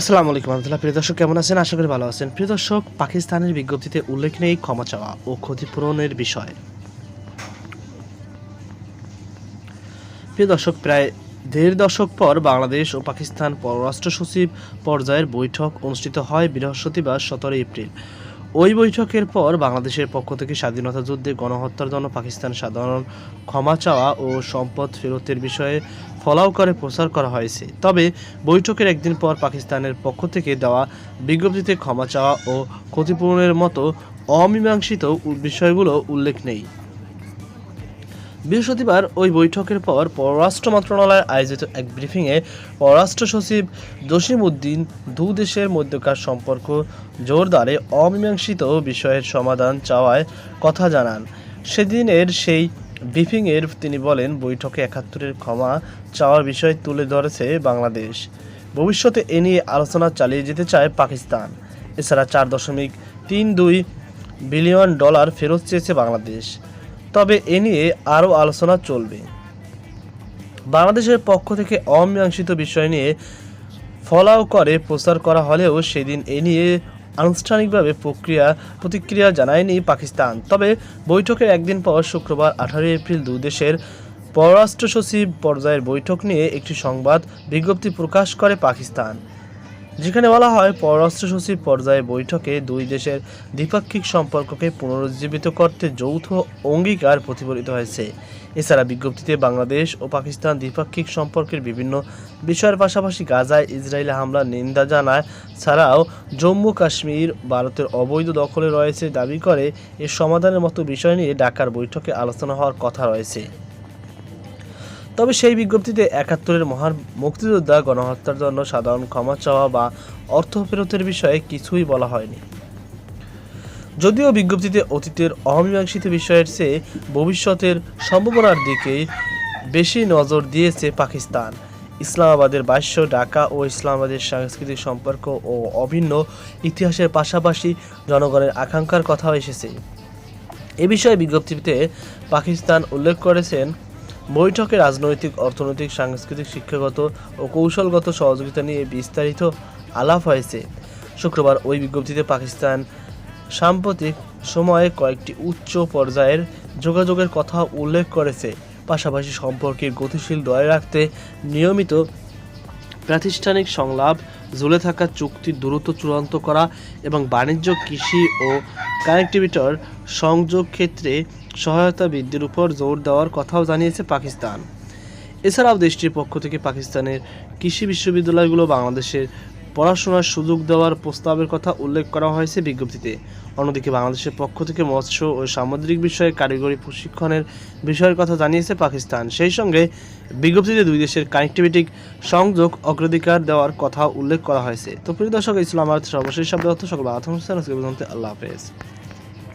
আসসালামু আলাইকুম রহমতুল্লাহ। প্রিয় দর্শক, কেমন আছেন? আশা করি ভালো আছেন। প্রিয় দর্শক, পাকিস্তানের বিজ্ঞপ্তিতে উল্লেখ নেই ক্ষমা চাওয়া ও ক্ষতিপূরণের বিষয়। প্রিয় দর্শক, প্রায় দেড় দশক পর বাংলাদেশ ও পাকিস্তান পররাষ্ট্র সচিব পর্যায়ের বৈঠক অনুষ্ঠিত হয় বৃহস্পতিবার সতেরো এপ্রিল। ওই বৈঠকের পর বাংলাদেশের পক্ষ থেকে স্বাধীনতা যুদ্ধে গণহত্যার জন্য পাকিস্তান সাধারণ ক্ষমা চাওয়া ও সম্পদ ফেরতের বিষয়ে ফলাও করে প্রচার করা হয়েছে। তবে বৈঠকের একদিন পর পাকিস্তানের পক্ষ থেকে দেওয়া বিজ্ঞপ্তিতে ক্ষমা চাওয়া ও ক্ষতিপূরণের মতো অমীমাংসিত বিষয়গুলো উল্লেখ নেই। বৃহস্পতিবার ওই বৈঠকের পর পররাষ্ট্র মন্ত্রণালয়ের আয়োজিত এক ব্রিফিংয়ে পররাষ্ট্র সচিব জসিম উদ্দিন দু দেশের মধ্যকার সম্পর্ক জোরদারে অমীমাংসিত বিষয়ের সমাধান চাওয়ায় কথা জানান। সেদিনের সেই ব্রিফিংয়ের তিনি বলেন, বৈঠকে একাত্তরের ক্ষমা চাওয়ার বিষয় তুলে ধরেছে বাংলাদেশ। ভবিষ্যতে এ নিয়ে আলোচনা চালিয়ে যেতে চায় পাকিস্তান। এছাড়া চার দশমিক তিন দুই বিলিয়ন ডলার ফেরত চেয়েছে বাংলাদেশ। তবে এ নিয়ে আরও আলোচনা চলবে। বাংলাদেশের পক্ষ থেকে অমীমাংসিত বিষয় নিয়ে ফলাও করে প্রচার করা হলেও সেদিন এ নিয়ে আনুষ্ঠানিকভাবে প্রক্রিয়া, প্রতিক্রিয়া জানায়নি পাকিস্তান। তবে বৈঠকের একদিন পর শুক্রবার আঠারোই এপ্রিল দুই দেশের পররাষ্ট্র সচিব পর্যায়ের বৈঠক নিয়ে একটি সংবাদ বিজ্ঞপ্তি প্রকাশ করে পাকিস্তান। যেখানে বলা হয় পররাষ্ট্র সচিব পর্যায়ে বৈঠকে দুই দেশের দ্বিপাক্ষিক সম্পর্ককে পুনরুজ্জীবিত করতে যৌথ অঙ্গীকার প্রতিফলিত হয়েছে। এছাড়া বিজ্ঞপ্তিতে বাংলাদেশ ও পাকিস্তান দ্বিপাক্ষিক সম্পর্কের বিভিন্ন বিষয়ের পাশাপাশি গাজায় ইসরায়েলি হামলার নিন্দা জানায়, ছাড়াও জম্মু কাশ্মীর ভারতের অবৈধ দখলে রয়েছে দাবি করে, এর সমাধানের মতো বিষয় নিয়ে ঢাকার বৈঠকে আলোচনা হওয়ার কথা রয়েছে। তবে সেই বিজ্ঞপ্তিতে একাত্তরের মহান মুক্তিযোদ্ধা গণহত্যার জন্য সাধারণ ক্ষমা চাওয়া বা অর্থ ফেরতের বিষয়ে কিছুই বলা হয়নি। যদিও বিজ্ঞপ্তিতে অতীতের অমীমাংসিত বিষয়ের চেয়ে ভবিষ্যতের সম্ভাবনার দিকে বেশি নজর দিয়েছে পাকিস্তান। ইসলামাবাদের বাস্য ঢাকা ও ইসলামাবাদের সাংস্কৃতিক সম্পর্ক ও অভিন্ন ইতিহাসের পাশাপাশি জনগণের আকাঙ্ক্ষার কথাও এসেছে। এ বিষয়ে বিজ্ঞপ্তিতে পাকিস্তান উল্লেখ করেছেন বৈঠকে রাজনৈতিক, অর্থনৈতিক, সাংস্কৃতিক, শিক্ষাগত ও কৌশলগত সহযোগিতা নিয়ে বিস্তারিত আলাপ হয়েছে। শুক্রবার ওই বিজ্ঞপ্তিতে পাকিস্তান সাম্প্রতিক সময়ে কয়েকটি উচ্চ পর্যায়ের যোগাযোগের কথা উল্লেখ করেছে। পাশাপাশি সম্পর্কে গতিশীল দয় রাখতে নিয়মিত প্রাতিষ্ঠানিক সংলাপ ঝুলে থাকা চুক্তি দ্রুত চূড়ান্ত করা এবং বাণিজ্য, কৃষি ও কানেক্টিভিটর সংযোগ ক্ষেত্রে সহায়তা বৃদ্ধির উপর জোর দেওয়ার কথাও জানিয়েছে পাকিস্তান। এছাড়াও দেশটির পক্ষ থেকে পাকিস্তানের কৃষি বিশ্ববিদ্যালয়গুলো বাংলাদেশের পড়াশোনার সুযোগ দেওয়ার প্রস্তাবের কথা উল্লেখ করা হয়েছে বিজ্ঞপ্তিতে। অন্যদিকে বাংলাদেশের পক্ষ থেকে মৎস্য ও সামুদ্রিক বিষয়ে কারিগরি প্রশিক্ষণের বিষয়ের কথা জানিয়েছে পাকিস্তান। সেই সঙ্গে বিজ্ঞপ্তিতে দুই দেশের কানেক্টিভিটি সংযোগ অগ্রাধিকার দেওয়ার কথা উল্লেখ করা হয়েছে। তো প্রিয় দর্শক ইসলাম আর্থ সর্বশেষ শব্দ অর্থ সকল আল্লাহ হাফেজ।